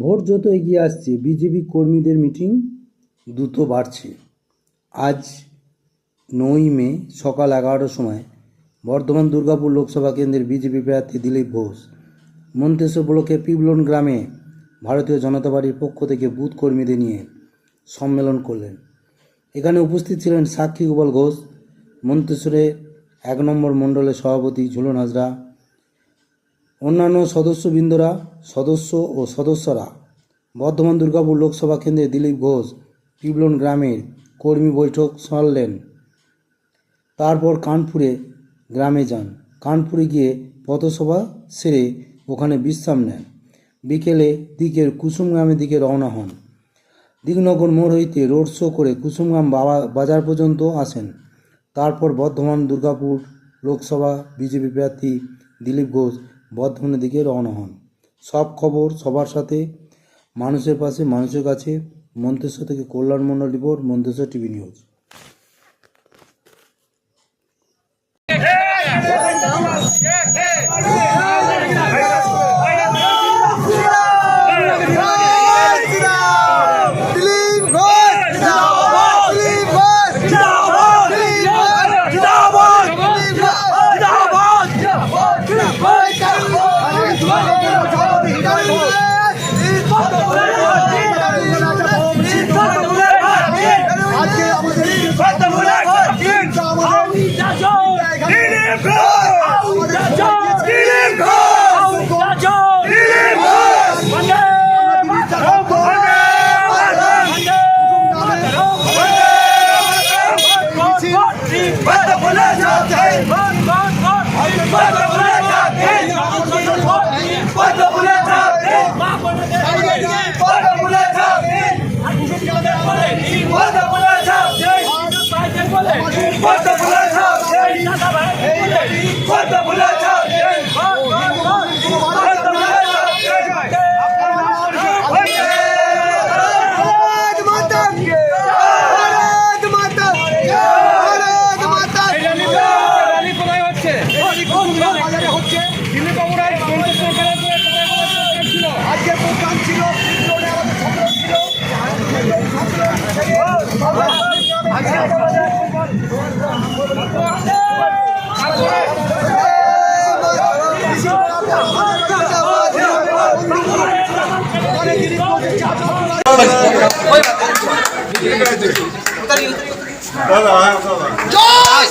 Vote যত এগিয়ে আসছে, বিজেপি কর্মীদের মিটিং দ্রুত বাড়ছে। আজ নয় মে, সকাল এগারোটার সময় বর্ধমান দুর্গাপুর লোকসভা কেন্দ্রের বিজেপি প্রার্থী দিলীপ ঘোষ মন্তেশ্বর ব্লকের পিবলন গ্রামে ভারতীয় জনতা পার্টির পক্ষ থেকে বুথ কর্মীদের নিয়ে সম্মেলন করলেন। এখানে উপস্থিত ছিলেন সাক্ষী গোপাল ঘোষ, মন্তেশ্বরের এক নম্বর মণ্ডলের সভাপতি ঝুলন হাজরা অন্যান্য সদস্যবৃন্দরা, সদস্য ও সদস্যরা বর্ধমান দুর্গাপুর লোকসভা কেন্দ্রে দিলীপ ঘোষ পিবলন গ্রামের কর্মী বৈঠক সারলেন। তারপর কানপুরে গ্রামে যান। কানপুরে গিয়ে পথসভা সেরে ওখানে বিশ্রাম নেন। বিকেলে দিকের কুসুমগ্রামের দিকে রওনা হন। দিগনগর মোড় হইতে রোড শো করে কুসুমগ্রাম বাবা বাজার পর্যন্ত আসেন। তারপর বর্ধমান দুর্গাপুর লোকসভা বিজেপি প্রার্থী দিলীপ ঘোষ বর্ধমানের দিকে রওনা হন সব খবর সবার সাথে মানুষের পাশে মানুষের কাছে মন্তেশ্বর থেকে Kalyan Mondal report Manteswar TV news Dilip Ghosh Dilip Ghosh Dilip Ghosh Dilip আজকে আমাদের ভারত মাতা কি ভারত মাতা কি ভারত মাতা কি র্যালি কোথায় হচ্ছে বাজারে হচ্ছে দিলীপ বাবুরা মন্তেশ্বর খেলা করে কোথায় কোথায় ছিল আজকে প্রোগ্রাম ছিল রোডে আমাদের সম্মেলন ছিল জয়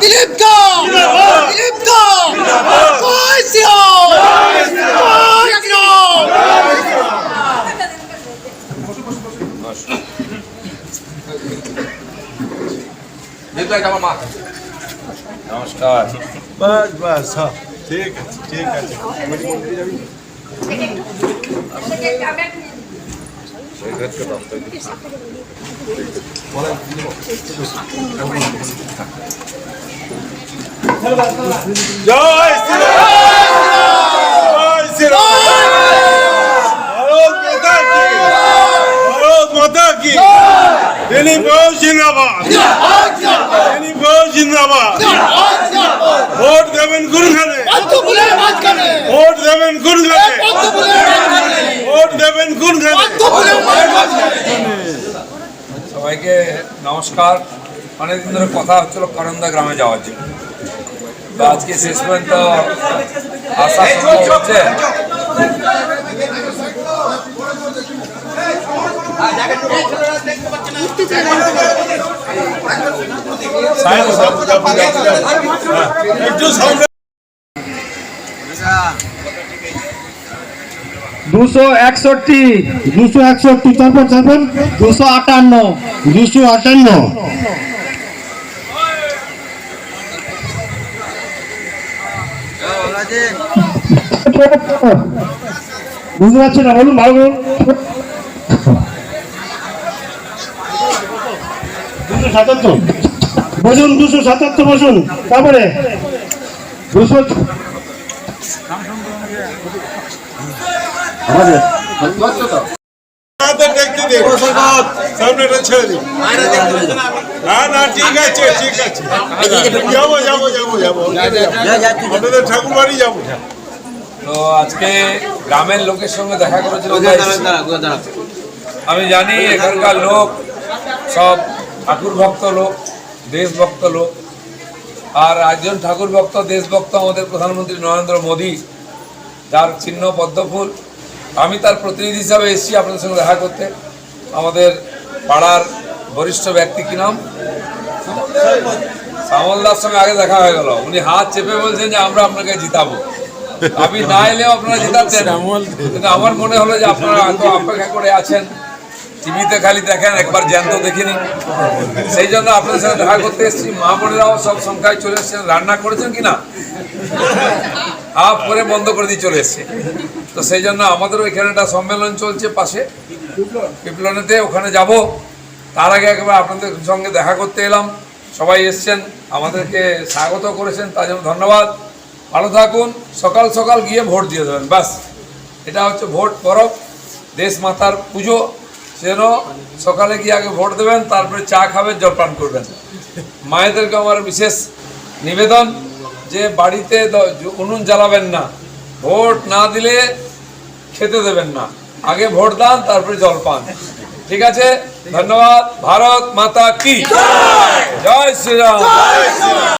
দিলীপ দিলীপ জয় শ্রীরাম জয় শ্রীরাম নমস্কার। বাস বাস হ্যাঁ ঠিক আছে ঠিক আছে। জয় শ্রী জয় শ্রী Ele! জিন্দাবাদ। ভোট দেবেন সবাইকে নমস্কার। অনেকদিন ধরে কথা হচ্ছিল করন্দা গ্রামে যাওয়ার জন্য। আজকে শেষ পর্যন্ত সম্ভব হচ্ছে। দুশো একষট্টি দুশো একষট্টি, তারপর তারপর দুশো আটান্ন দুশো আটান্ন। বুঝতে পারছি না, বলুন ভালো বলুন বসুন দুশো সাতাত্তর বসুন। তারপরে দুশো আমাদের দেখতে দে সামনেটা ছেড়ে দিন না না ঠিক আছে ঠিক আছে যাব যাব যাব যাব ঠাকুর বাড়ি যাব তো আজকে গ্রামের লোকের সঙ্গে দেখা করেছিল আমি জানি এখানকার লোক সব ঠাকুর ভক্ত লোক। দেশভক্ত লোক আর একজন ঠাকুর ভক্ত দেশভক্ত আমাদের প্রধানমন্ত্রী নরেন্দ্র মোদী যার চিহ্ন পদ্মফুল। আমি তার প্রতিনিধি হিসাবে এসেছি আপনাদের সঙ্গে দেখা করতে। আমাদের পাড়ার বরিষ্ঠ ব্যক্তি কি নাম? শ্যামলদার সঙ্গে আগে দেখা হয়ে গেল। উনি হাত চেপে বলছেন যে আমরা আপনাকে জিতাবো। আমি না এলেও আপনারা জিতাচ্ছেন। কিন্তু আমার মনে হলো যে আপনারা এত অপেক্ষা করে আছেন। টিভিতে খালি দেখেন, একবার জ্যান্ত দেখিনি। সেই জন্য আপনাদের সাথে দেখা করতে এসেছি। মা বোনেরাও সব সংখ্যায় চলে এসেছেন রান্না করেছেন কি না হাফ করে বন্ধ করে দিয়ে চলে এসছে। তো সেই জন্য আমাদেরও এখানে একটা সম্মেলন চলছে পাশে। পিপলনেতে ওখানে যাব। তার আগে একবার আপনাদের সঙ্গে দেখা করতে এলাম। সবাই এসছেন, আমাদেরকে স্বাগত করেছেন, তার জন্য ধন্যবাদ। ভালো থাকুন, সকাল সকাল গিয়ে ভোট দিয়ে দেবেন, ব্যাস। এটা হচ্ছে ভোট পরব, দেশ মাতার পুজো। সেজন্য সকালে গিয়ে আগে ভোট দেবেন, তারপরে চা খাবেন জলপান করবেন। মায়েদেরকে আমার বিশেষ নিবেদন যে বাড়িতে উনুন জ্বালাবেন না, ভোট না দিলে খেতে দেবেন না। আগে ভোট দান, তারপরে জলপান ঠিক আছে? ধন্যবাদ। ভারত মাতা কি? জয় শ্রীরাম।